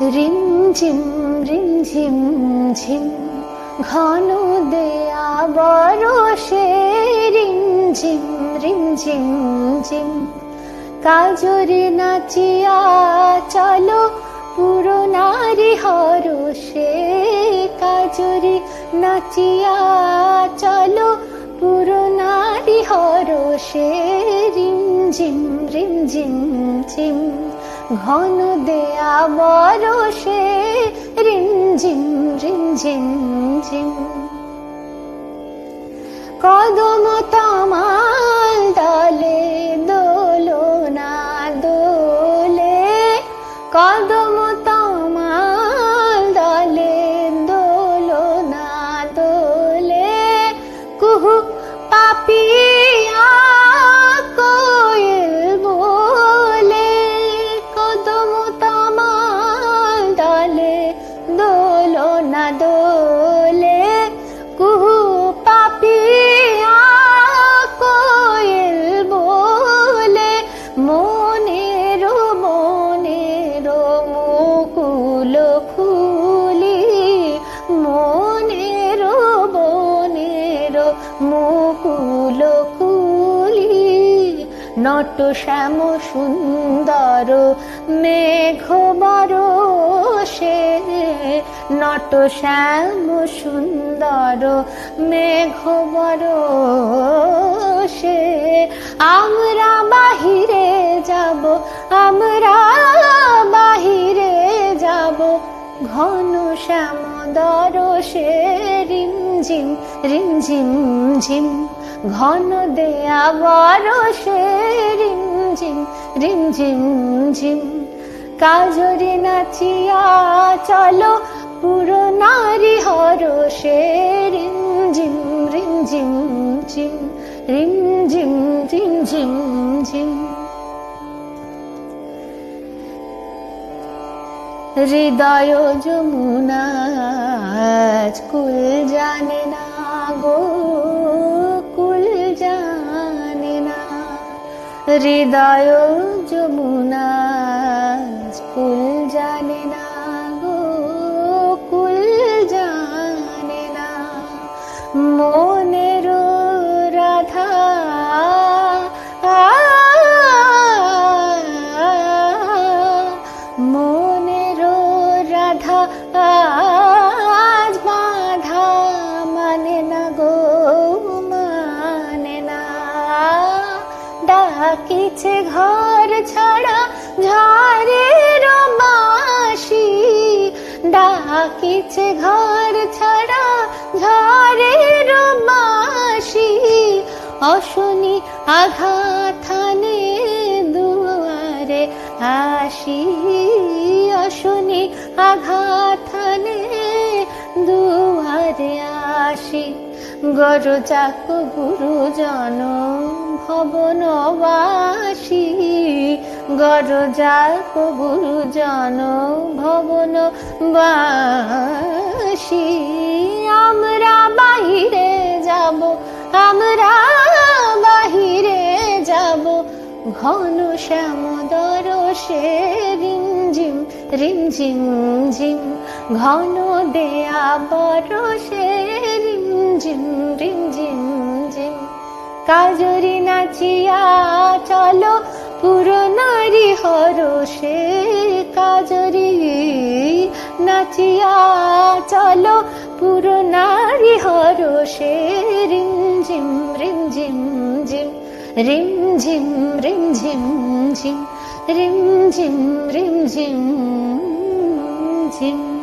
রিম ঝিম রিম ঝিম। ঝিম ঘন দেয়া বরসে রিম ঝিম রিম ঝিম। ঝিম কাজরে নাচিয়া চলো পুরনারি হরসে কাজরে নাচিয়া চলো পুরনারি হরসে রিম ঝিম রিম ঝিম ঝিম। ঘন দেয়া বরসে রিমঝিম রিমঝিম রিম ঝিম কদম তমাল নট শ্যাম সুন্দর, মেঘ বরসে নট শ্যাম সুন্দর, মেঘ বরসে আমরা বাহিরে যাব, আমরা বাহিরে যাব। ঘন শ্যাম দরসে রিম ঝিম রিম ঝিম ঝিম। ঘন দেয়া বরসে রিম ঝিম রিম ঝিম। কাজরে নাচিয়া চলো, পুরো নারী হরসে রিম ঝিম রিম ঝিম ঝিম রিম ঝিম। ঝিম ঝিম হৃদয় যমুনা কুল জানে না গো। হৃদয় যমুনা ফুল জানে না ডাকিছে ঘর ছাড়া, ঝড়ের বাসি ডাকিছে ঘর ছাড়া, ঝড়ের বাসি অশনি আঘাথানে দুয়ারে আসি অশনি আঘাথানে দুয়ারে আসি গরজাক গুরুজন ভবনবাসী। গরজাক গুরুজন ভবন বাসী আমরা বাহিরে যাব, আমরা বাহিরে যাব। ঘন শ্যাম দরসে রিম ঝিম রিম ঝিম। ঘন দেয়া রিম ঝিম রিম ঝিম ঝিম। কাজরি নাচিয়া চলো পুরো নারী হরসে কাজরি। নাচিয়া চলো পুরো নারী হরসে রিম, ঝিম রিম, ঝিম ঝিম। রিম ঝিম রিম, ঝিম ঝিম। রিম ঝিম রিম, ঝিম ঝিম।